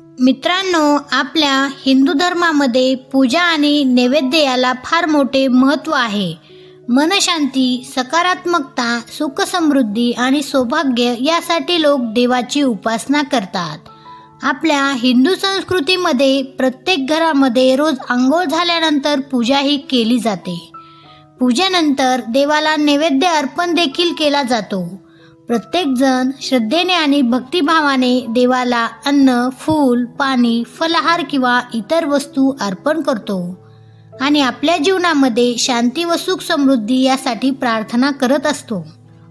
मित्रांनो आपल्या हिंदू धर्मामध्ये पूजा आणि नैवेद्य याला फार मोठे महत्त्व आहे. मनशांती सकारात्मकता सुखसमृद्धी आणि सौभाग्य यासाठी लोक देवाची उपासना करतात. आपल्या हिंदू संस्कृतीमध्ये प्रत्येक घरामध्ये रोज आंघोळ झाल्यानंतर पूजा ही केली जाते. पूजेनंतर देवाला नैवेद्य अर्पण देखील केला जातो. प्रत्येकजण श्रद्धेने आणि भक्तिभावाने देवाला अन्न फूल पाणी फलहार किंवा इतर वस्तू अर्पण करतो आणि आपल्या जीवनामध्ये शांती व सुख समृद्धी यासाठी प्रार्थना करत असतो.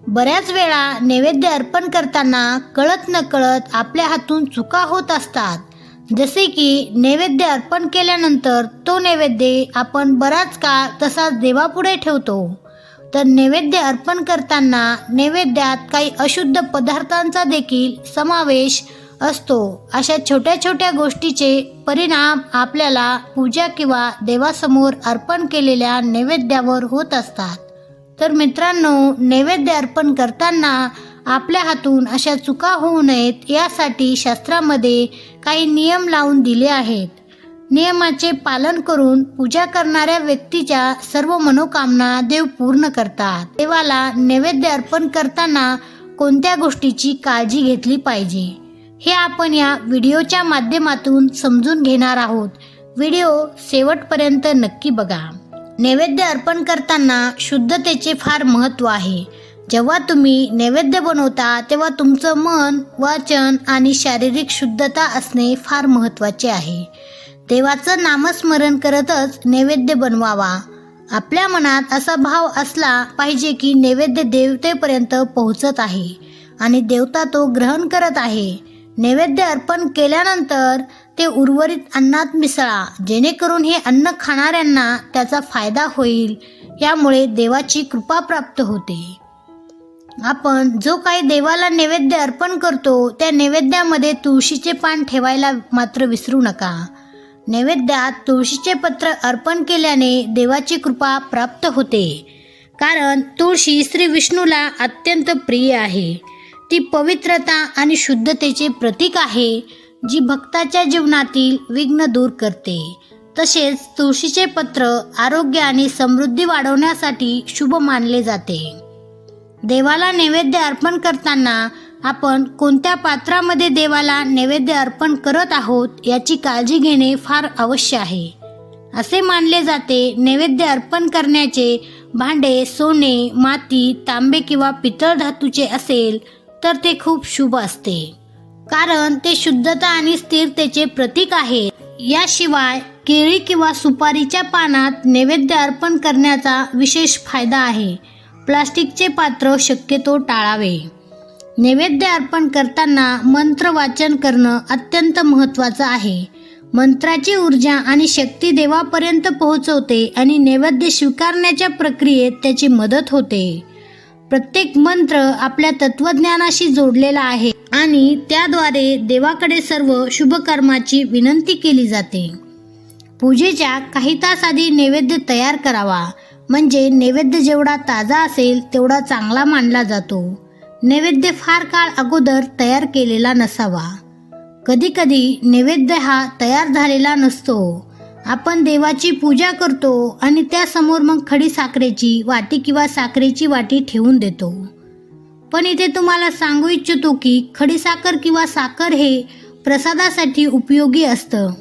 बऱ्याच वेळा नैवेद्य अर्पण करताना कळत न कळत आपल्या हातून चुका होत असतात. जसे की नैवेद्य अर्पण केल्यानंतर तो नैवेद्य आपण बराच काळ तसाच देवापुढे ठेवतो. तर नैवेद्य अर्पण करताना नैवेद्यात काही अशुद्ध पदार्थांचा देखील समावेश असतो. अशा छोट्या छोट्या गोष्टीचे परिणाम आपल्याला पूजा किंवा देवासमोर अर्पण केलेल्या नैवेद्यावर होत असतात. तर मित्रांनो नैवेद्य अर्पण करताना आपल्या हातून अशा चुका होऊ नयेत यासाठी शास्त्रामध्ये काही नियम लावून दिले आहेत. नियमाचे पालन करून पूजा करणाऱ्या व्यक्तीच्या सर्व मनोकामना देव पूर्ण करतात. देवाला नैवेद्य अर्पण करताना कोणत्या गोष्टीची काळजी घेतली पाहिजे? हे आपण या व्हिडिओच्या माध्यमातून समजून घेणार आहोत. व्हिडिओ शेवटपर्यंत नक्की बघा. नैवेद्य अर्पण करताना शुद्धतेचे फार महत्त्व आहे. जेव्हा तुम्ही नैवेद्य बनवता तेव्हा तुमचं मन वाचन आणि शारीरिक शुद्धता असणे फार महत्त्वाचे आहे. देवाचं नामस्मरण करतच नैवेद्य बनवावा. आपल्या मनात असा भाव असला पाहिजे की नैवेद्य देवतेपर्यंत पोहोचत आहे आणि देवता तो ग्रहण करत आहे. नैवेद्य अर्पण केल्यानंतर ते उर्वरित अन्नात मिसळा जेणेकरून हे अन्न खाणाऱ्यांना त्याचा फायदा होईल यामुळे देवाची कृपा प्राप्त होते. आपण जो काही देवाला नैवेद्य अर्पण करतो त्या नैवेद्यामध्ये तुळशीचे पान ठेवायला मात्र विसरू नका. नैवेद्यात तुळशीचे पत्र अर्पण केल्याने देवाची कृपा प्राप्त होते. कारण तुळशी श्री विष्णूला अत्यंत प्रिय आहे. ती पवित्रता आणि शुद्धतेचे प्रतीक आहे जी भक्ताच्या जीवनातील विघ्न दूर करते. तसेच तुळशीचे पत्र आरोग्य आणि समृद्धी वाढवण्यासाठी शुभ मानले जाते. देवाला नैवेद्य अर्पण करताना आपण कोणत्या पात्रामध्ये देवाला नैवेद्य अर्पण करत आहोत याची काळजी घेणे फार अवश्य आहे. असे मानले जाते नैवेद्य अर्पण करण्याचे भांडे सोने माती तांबे किंवा पितळ धातूचे असेल तर ते खूप शुभ असते. कारण ते शुद्धता आणि स्थिरतेचे प्रतीक आहे. याशिवाय केळी किंवा सुपारीच्या पानात नैवेद्य अर्पण करण्याचा विशेष फायदा आहे. प्लास्टिकचे पात्र शक्यतो टाळावे. नैवेद्य अर्पण करताना मंत्र वाचन करणं अत्यंत महत्त्वाचं आहे. मंत्राची ऊर्जा आणि शक्ती देवापर्यंत पोहोचवते आणि नैवेद्य स्वीकारण्याच्या प्रक्रियेत त्याची मदत होते. प्रत्येक मंत्र आपल्या तत्वज्ञानाशी जोडलेला आहे आणि त्याद्वारे देवाकडे सर्व शुभकर्माची विनंती केली जाते. पूजेच्या काही तास आधी नैवेद्य तयार करावा. म्हणजे नैवेद्य जेवढा ताजा असेल तेवढा चांगला मानला जातो. नैवेद्य फार काळ अगोदर तयार केलेला नसावा. कधीकधी नैवेद्य हा तयार झालेला नसतो. आपण देवाची पूजा करतो आणि त्यासमोर मग खडी साखरेची वाटी किंवा साखरेची वाटी ठेवून देतो. पण इथे तुम्हाला सांगू इच्छितो की खडीसाखर किंवा साखर हे प्रसादासाठी उपयोगी असतं.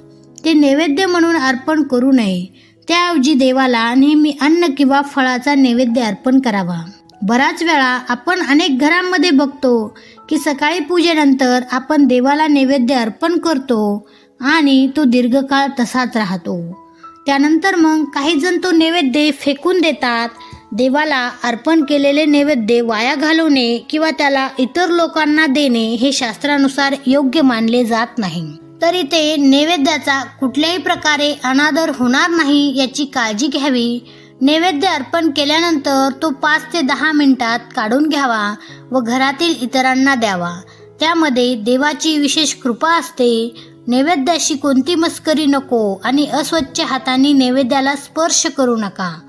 ते नैवेद्य म्हणून अर्पण करू नये. त्याऐवजी देवाला नेहमी अन्न किंवा फळाचा नैवेद्य अर्पण करावा. बराच वेळा आपण अनेक घरांमध्ये बघतो की सकाळी पूजेनंतर आपण देवाला नैवेद्य अर्पण करतो आणि तो दीर्घकाळ तसाच राहतो. त्यानंतर मग काही जण तो नैवेद्य फेकून देतात. देवाला अर्पण केलेले नैवेद्य वाया घालवणे किंवा त्याला इतर लोकांना देणे हे शास्त्रानुसार योग्य मानले जात नाही. तर इथे नैवेद्याचा कुठल्याही प्रकारे अनादर होणार नाही याची काळजी घ्यावी. नैवेद्य अर्पण केल्यानंतर तो पाच ते दहा मिनिटात काढून घ्यावा व घरातील इतरांना द्यावा. त्यामध्ये देवाची विशेष कृपा असते. नैवेद्याशी कोणती मस्करी नको आणि अस्वच्छ हाताने नैवेद्याला स्पर्श करू नका.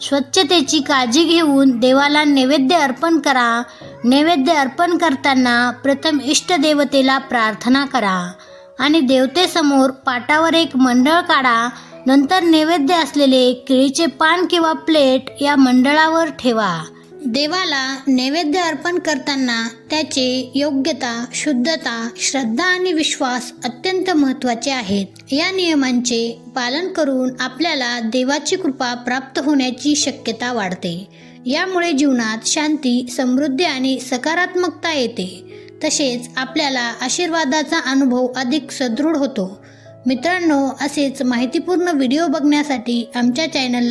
स्वच्छतेची काळजी घेऊन देवाला नैवेद्य अर्पण करा. नैवेद्य अर्पण करताना प्रथम इष्टदेवतेला प्रार्थना करा. आणि देवतेसमोर पाटावर एक मंडळ काढा नंतर नैवेद्य असलेले केळीचे पान किंवा प्लेट या मंडळावर ठेवा. देवाला नैवेद्य अर्पण करताना त्याचे योग्यता शुद्धता श्रद्धा आणि विश्वास अत्यंत महत्त्वाचे आहेत. या नियमांचे पालन करून आपल्याला देवाची कृपा प्राप्त होण्याची शक्यता वाढते. यामुळे जीवनात शांती समृद्धी आणि सकारात्मकता येते. तसेच आपल्याला आशीर्वादाचा अनुभव अधिक सदृढ होतो. मित्रांनो असेच माहितीपूर्ण व्हिडिओ बघण्यासाठी आमच्या चॅनलला